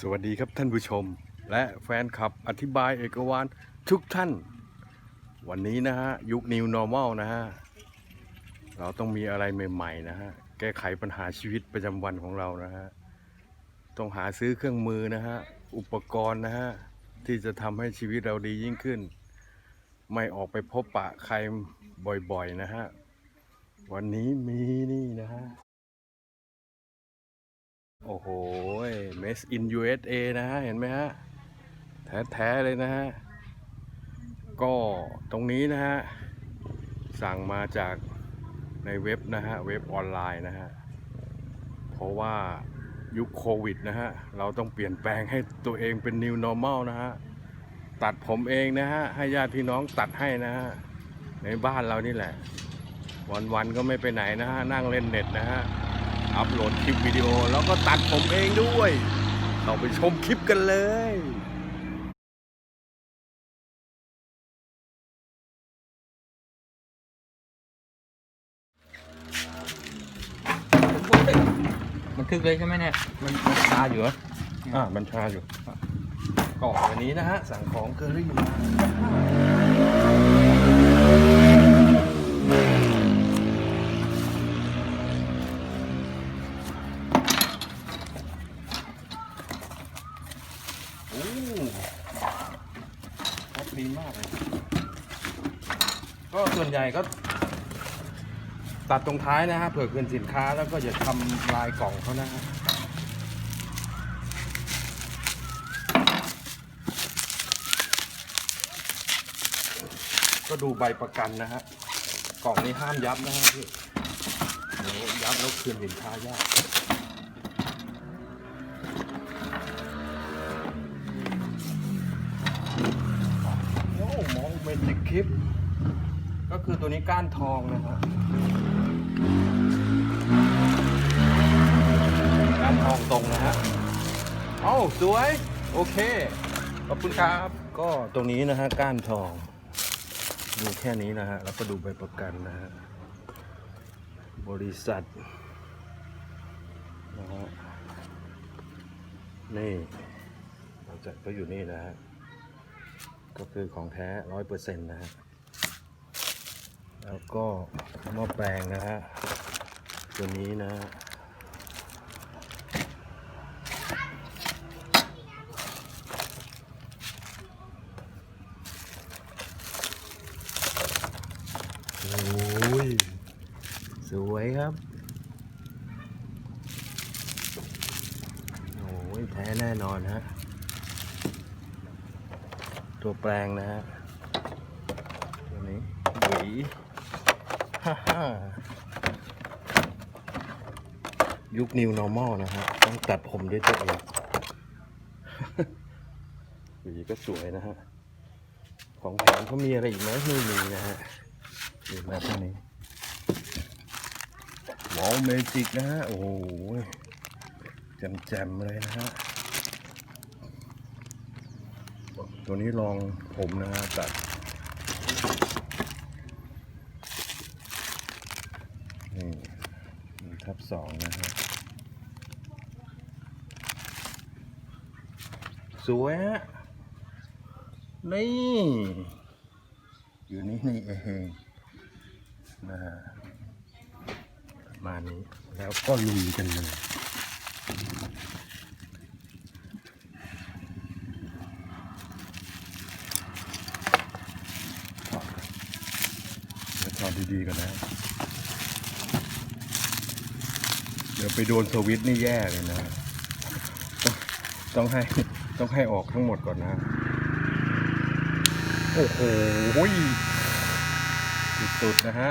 สวัสดีครับท่านผู้ชม และแฟนคลับอธิบายเอกวานทุกท่าน วันนี้นะฮะ ยุค New Normal นะฮะ เราต้องมีอะไรใหม่ๆนะฮะ แก้ไขปัญหาชีวิตประจำวันของเรานะฮะ ต้องหาซื้อเครื่องมือนะฮะ อุปกรณ์นะฮะ ที่จะทำให้ชีวิตเราดียิ่งขึ้น ไม่ออกไปพบปะใครบ่อยๆนะฮะ วันนี้มีนี่นะฮะ โอ้โห Made in USA นะฮะ เห็นไหมฮะ แท้ ๆ เลยนะฮะ ก็ตรงนี้นะฮะ สั่งมาจากในเว็บนะฮะ เว็บออนไลน์นะฮะ เพราะว่ายุคโควิดนะฮะ เราต้องเปลี่ยนแปลงให้ตัวเองเป็น New Normal นะฮะ ตัดผมเองนะฮะ ให้ญาติพี่น้องตัดให้นะฮะ ในบ้านเรานี่แหละ วัน ๆ ก็ไม่ไปไหนนะฮะ นั่งเล่นเน็ตนะฮะ อัพโหลดคลิปวิดีโอแล้วก็ตัดผมเองด้วย เราไปชมคลิปกันเลยบันทึกเลยใช่ไหมเนี่ย มันมันชาอยู่เหรออ่าบัญชาอยู่กล่องอันนี้นะฮะ สั่งของเคอรี่มา วนใหญ่ก็ ตัดตรงท้ายนะฮะเผื่อเกินสินค้าแล้วก็อย่าทำลายกล่องเขานะฮะก็ดูใบประกันนะฮะกล่องนี้ห้ามยับนะฮะพี่เดี๋ยวยับแล้วคืนสินค้ายากโอ้มองเมจิกคลิป คือตัวนี้ก้านทองนะฮะก้านทองตรงนะฮะเอ้าสวย โอเค ขอบคุณครับ ก็ตรงนี้นะฮะก้านทอง ดูแค่นี้นะฮะ แล้วก็ดูใบประกันนะฮะ บริษัทนะฮะนี่บริษัทก็อยู่นี่นะฮะ ก็คือของแท้ร้อยเปอร์เซ็นต์นะฮะ แล้วก็หม้อแปลงนะฮะ ตัวนี้นะฮะโอ้ย สวยครับ โอ้ย แท้แน่นอนฮะ ตัวแปลงนะฮะ ตัวนี้หวี ฮ่าฮ่ายุค New Normal นะฮะต้องตัดผมด้วยตัวเองหวีก็สวยนะฮะ ของแถมเขามีอะไรอีกไหมไม่มีนะฮะดูมาตรงนี้วอลเมจิกนะฮะ โอ้โหแจมๆเลยนะฮะ ตัวนี้ลองผมนะฮะตัด นี่หนึ่ง ทับสองนะฮะสวยฮะนี่ อยู่นี่นี่เองนะประมาณนี้แล้วก็ลุยกันเลยถอดดีๆกันนะ เดี๋ยวไปโดนสวิตช์นี่แย่เลยนะต้องต้องให้ต้องให้ออกทั้งหมดก่อนนะ โอ้โหสุดๆนะฮะ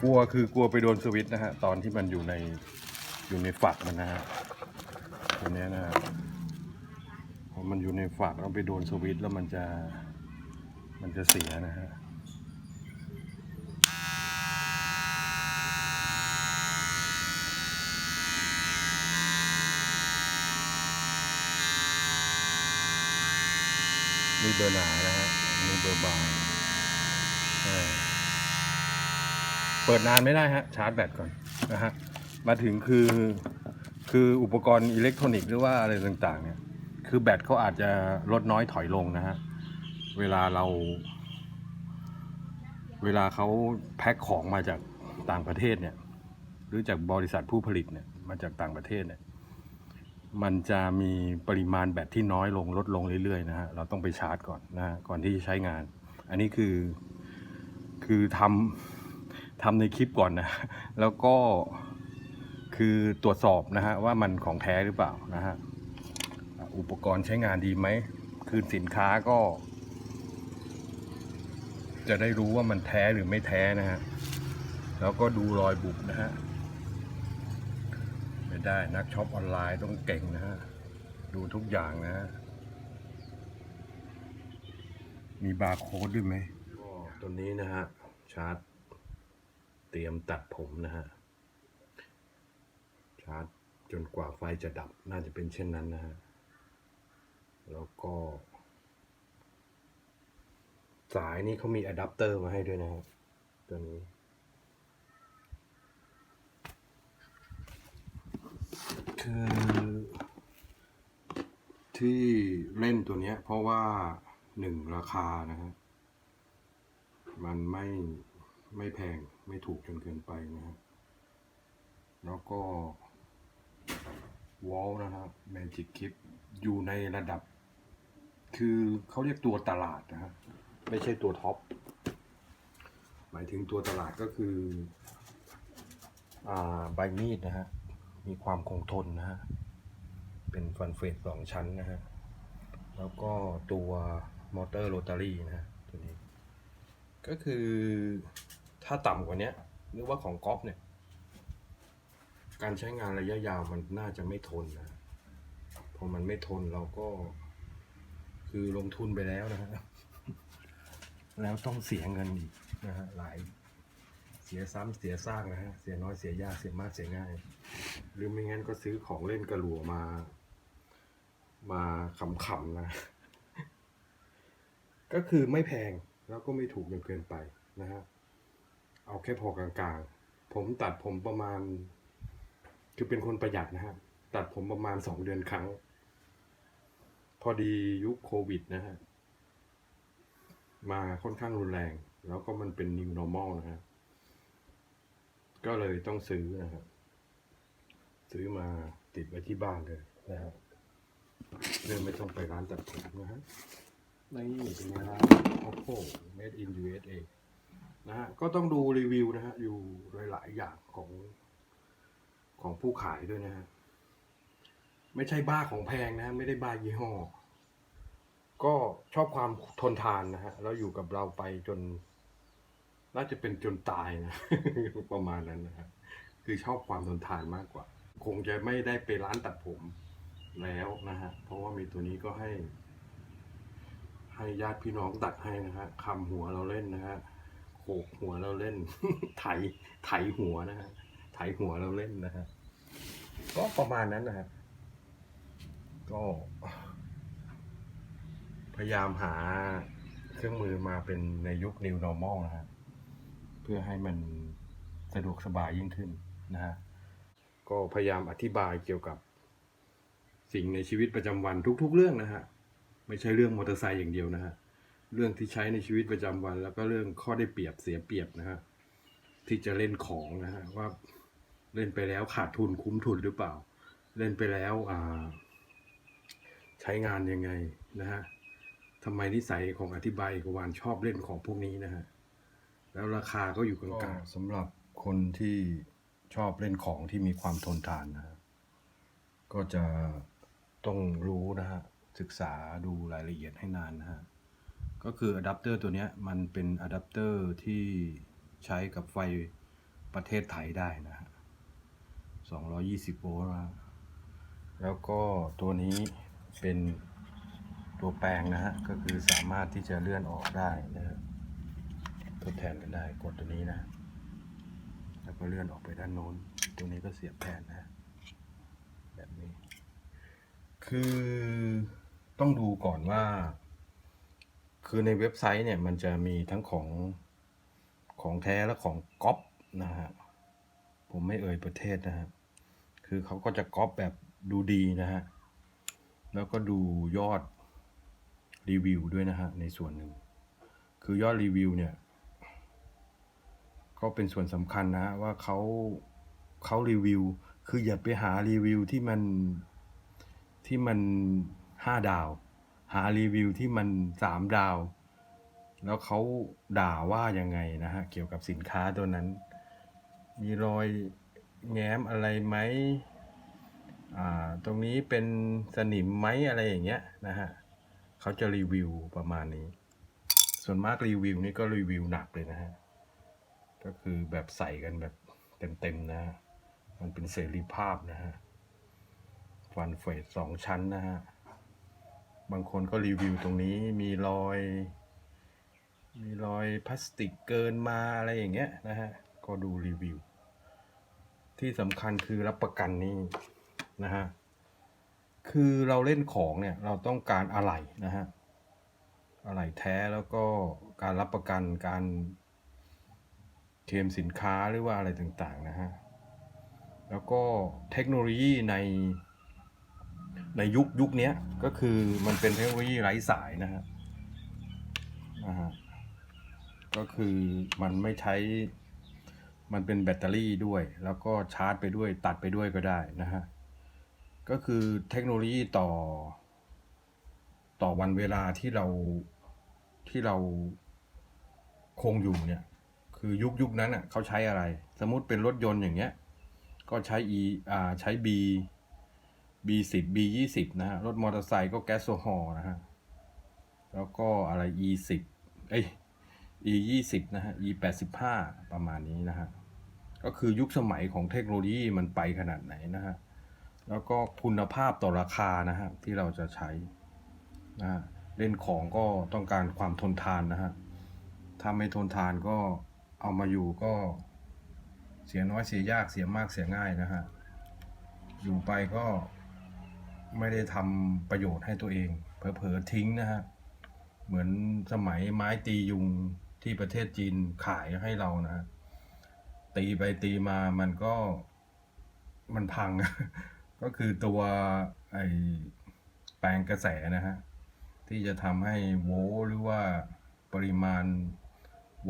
กลัวคือกลัวไปโดนสวิตช์นะฮะ ตอนที่มันอยู่ในอยู่ในฝักมันนะฮะตัวนี้นะพอมันอยู่ในฝักแล้วไปโดนสวิตช์แล้วมันจะมันจะเสียนะฮะ นี่เบอร์หนานะฮะอันนี่เบอร์บางเปิดนานไม่ได้ฮะ ชาร์จแบตก่อนนะฮะ มาถึงคือคคืออุปกรณ์อิเล็กทรอนิกส์หรือว่าอะไรต่างๆ เนี่ย คือแบตเขาอาจจะลดน้อยถอยลงนะฮะ เวลาเรา เวลาเขาแพ็คของมาจากต่างประเทศเนี่ย หรือจากบริษัทผู้ผลิตเนี่ย มาจากต่างประเทศเนี่ย มันจะมีปริมาณแบตที่น้อยลงลดลงเรื่อยๆนะฮะเราต้องไปชาร์จก่อนนะฮะก่อนที่จะใช้งาน อันนี้คือคือทำทำในคลิปก่อนนะ แล้วก็คือตรวจสอบนะฮะว่ามันของแท้หรือเปล่านะฮะอะอุปกรณ์ใช้งานดีไหม คืนสินค้าก็ จะได้รู้ว่ามันแท้หรือไม่แท้นะฮะแล้วก็ดูรอยบุบนะฮะ ไม่ได้นักช็อปออนไลน์ต้องเก่งนะฮะ ดูทุกอย่างนะฮะ มีบาร์โค้ดด้วยไหมก็ตัวนี้นะฮะ ชาร์จ เตรียมตัดผมนะฮะ ชาร์จจนกว่าไฟจะดับน่าจะเป็นเช่นนั้นนะฮะ แล้วก็ สายนี่เขามีอะแดปเตอร์มาให้ด้วยนะฮะตัวนี้ คือที่เล่นตัวเนี้ยเพราะว่าหนึ่งราคานะฮะมันไม่ไม่แพงไม่ถูกจนเกินไปนะฮะแล้วก็วอลนะครับ Magic Kit อยู่ในระดับ คือเขาเรียกตัวตลาดนะฮะไม่ใช่ตัวท็อป หมายถึงตัวตลาดก็คือ อ่า ใบมีดนะฮะ มีความคงทนนะฮะ เป็นฟันเฟสสองชั้นนะฮะ แล้วก็ตัวมอเตอร์โรตารี่นะฮะตัวนี้ ก็คือถ้าต่ำกว่านี้หรือว่าของก๊อฟเนี่ย การใช้งานระยะยาวมันน่าจะไม่ทนนะพอมันไม่ทนเราก็ คือลงทุนไปแล้วนะฮะ แล้วต้องเสียเงินอีกนะฮะหลาย เสียซ้ำเสียซากนะฮะ เสียน้อยเสียยากเสียมากเสียง่าย หรือไม่งั้นก็ซื้อของเล่นกระหลัวมา มาขำๆนะ ก็คือไม่แพงแล้วก็ไม่ถูกจนเกินไปนะฮะ เอาแค่พอกลางๆ ผมตัดผมประมาณ คือเป็นคนประหยัดนะฮะ ตัดผมประมาณสองเดือนครั้ง พอดียุคโควิดนะฮะ มาค่อนข้างรุนแรง แล้วก็มันเป็น new normal นะฮะ ก็เลยต้องซื้อนะครับ ซื้อมาติดไว้ที่บ้านเลยนะครับเรื่องไม่ต้องไปร้านตัดผมนะฮะนี่เป็นไงล่ะโอ้โห made in USA นะฮะก็ต้องดูรีวิวนะฮะอยู่หลายๆอย่างของของผู้ขายด้วยนะฮะไม่ใช่บ้าของแพงนะฮะไม่ได้บ้ายี่ห้อ ก็ชอบความทนทานนะฮะแล้วอยู่กับเราไปจน น่าจะเป็นจนตายนะ ประมาณนั้นนะฮะคือชอบความทนทานมากกว่า คงจะไม่ได้ไปร้านตัดผมแล้วนะฮะเพราะว่ามีตัวนี้ก็ให้ ให้ญาติพี่น้องตัดให้นะฮะคำหัวเราเล่นนะฮะโขกหัวเราเล่น ไถไถหัวนะฮะไถหัวเราเล่นนะฮะก็ประมาณนั้นนะฮะก็ พยายามหาเครื่องมือมาเป็นในยุค New Normal นะฮะ เพื่อให้มันสะดวกสบายยิ่งขึ้นนะฮะก็พยายามอธิบายเกี่ยวกับ สิ่งในชีวิตประจำวันทุก ๆ เรื่องนะฮะไม่ใช่เรื่องมอเตอร์ไซค์อย่างเดียวนะฮะเรื่องที่ใช้ในชีวิตประจำวัน แล้วก็เรื่องข้อได้เปรียบเสียเปรียบนะฮะที่จะเล่นของนะฮะว่าเล่นไปแล้วขาดทุนคุ้มทุนหรือเปล่า เล่นไปแล้วอ่าใช้งานยังไงนะฮะทำไมนิสัยของอธิบายกวานชอบเล่นของพวกนี้นะฮะ แล้วราคาก็อยู่กลางสำหรับคนที่ชอบเล่นของที่มีความทนทานนะฮะก็จะต้องรู้นะฮะ ศึกษาดูรายละเอียดให้นานนะฮะ ก็คืออะแดปเตอร์ตัวเนี้ยมันเป็นอะแดปเตอร์ที่ใช้กับไฟประเทศไทยได้นะฮะ 220 โวลต์นะฮะแล้วก็ตัวนี้เป็นตัวแปลงนะฮะ ก็คือสามารถที่จะเลื่อนออกได้นะฮะ ทดแทนกันได้กดตัวนี้นะ แล้วก็เลื่อนออกไปด้านโน้น ตัวนี้ก็เสียบแทนนะ แบบนี้ คือต้องดูก่อนว่า คือในเว็บไซต์เนี่ยมันจะมีทั้งของของแท้และของก๊อปนะฮะ ผมไม่เอ่ยประเทศนะฮะ คือเขาก็จะก๊อปแบบดูดีนะฮะ แล้วก็ดูยอดรีวิวด้วยนะฮะ ในส่วนหนึ่ง คือยอดรีวิวเนี่ย ก็เป็นส่วนสำคัญนะฮะว่าเขาเขารีวิว คืออย่าไปหารีวิวที่มันที่มันห้าดาว หารีวิวที่มันสามดาว แล้วเขาด่าว่ายังไงนะฮะ เกี่ยวกับสินค้าตัวนั้น มีรอยแง้มอะไรไหมอ่าตรงนี้เป็นสนิมไหมอะไรอย่างเงี้ยนะฮะเขาจะรีวิวประมาณนี้ ส่วนมากรีวิวนี่ก็รีวิวหนักเลยนะฮะ ก็คือแบบใส่กันแบบเต็มๆนะฮะมันเป็นเสรีภาพนะฮะฟันเฟสสองชั้นนะฮะ บางคนก็รีวิวตรงนี้มีรอย มีรอยพลาสติกเกินมาอะไรอย่างเงี้ยนะฮะ ก็ดูรีวิว ที่สำคัญคือรับประกันนี่นะฮะ คือเราเล่นของเนี่ยเราต้องการอะไหล่นะฮะ อะไหล่แท้แล้วก็การรับประกันการ เคมสินค้าหรือว่าอะไรต่างๆนะฮะ แล้วก็เทคโนโลยีในในยุคยุคนี้ก็คือมันเป็นเทคโนโลยีไร้สายนะฮะนะฮะก็คือมันไม่ใช้มันเป็นแบตเตอรี่ด้วย แล้วก็ชาร์จไปด้วยตัดไปด้วยก็ได้นะฮะ ก็คือเทคโนโลยีต่อ ต่อวันเวลาที่เราที่เราคงอยู่เนี่ย คือยุคยุคนั้นอะเขาใช้อะไร สมมติเป็นรถยนต์อย่างเงี้ย ก็ใช้ e อ่าใช้ b b สิบ b ยี่สิบนะฮะรถมอเตอร์ไซค์ก็แก๊สโซฮอล์นะฮะแล้วก็อะไร e สิบเอ้ย e ยี่สิบนะฮะ e แปดสิบห้าประมาณนี้นะฮะก็คือยุคสมัยของเทคโนโลยีมันไปขนาดไหนนะฮะแล้วก็คุณภาพต่อราคานะฮะที่เราจะใช้นะเล่นของก็ต้องการความทนทานนะฮะถ้าไม่ทนทานก็ เอามาอยู่ก็เสียน้อยเสียยากเสียมากเสียง่ายนะฮะ อยู่ไปก็ไม่ได้ทำประโยชน์ให้ตัวเอง เผลอๆทิ้งนะฮะ เหมือนสมัยไม้ตียุงที่ประเทศจีนขายให้เรานะฮะ ตีไปตีมามันก็มันพัง ก็คือตัวไอแปลงกระแสนะฮะ ที่จะทำให้โวหรือว่าปริมาณ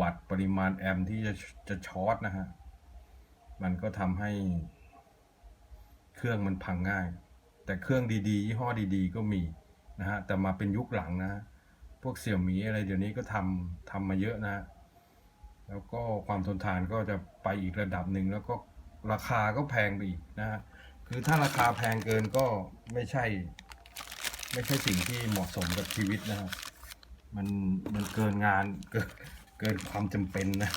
วัตต์ปริมาณแอมที่จะจะช็อตนะฮะ มันก็ทำให้เครื่องมันพังง่าย แต่เครื่องดีๆ ยี่ห้อดีๆ ก็มีนะฮะ แต่มาเป็นยุคหลังนะ พวกเสี่ยวมีอะไรเดี๋ยวนี้ก็ทำทำมาเยอะนะ แล้วก็ความทนทานก็จะไปอีกระดับหนึ่ง แล้วก็ราคาก็แพงไปอีกนะฮะ คือถ้าราคาแพงเกินก็ไม่ใช่ ไม่ใช่สิ่งที่เหมาะสมกับชีวิตนะฮะมันมันเกินงานเกิน กินความจำเป็นนะ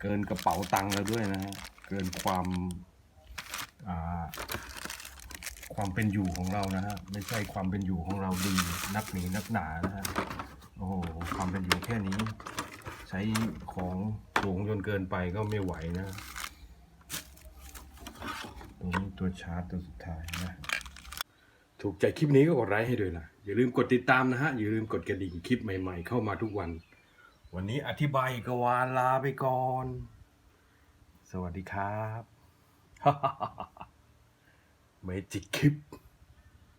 เกินกระเป๋าตังค์แล้วด้วยนะฮะเกินความความเป็นอยู่ของเรานะฮะไม่ใช่ความเป็นอยู่ของเราดีนักหนีนักหนานะฮะโอ้โหความเป็นอยู่แค่นี้ ใช้ของสูงจนเกินไปก็ไม่ไหวนะตรงนี้ตัวชาร์จตัวสุดท้ายนะถูกใจคลิปนี้ก็กดไลค์ให้ด้วยนะอย่าลืมกดติดตามนะฮะอย่าลืมกดกระดิ่งคลิปใหม่ๆ เข้ามาทุกวัน วันนี้อธิบายกวาลลาไปก่อน สวัสดีครับ เมจิกคลิป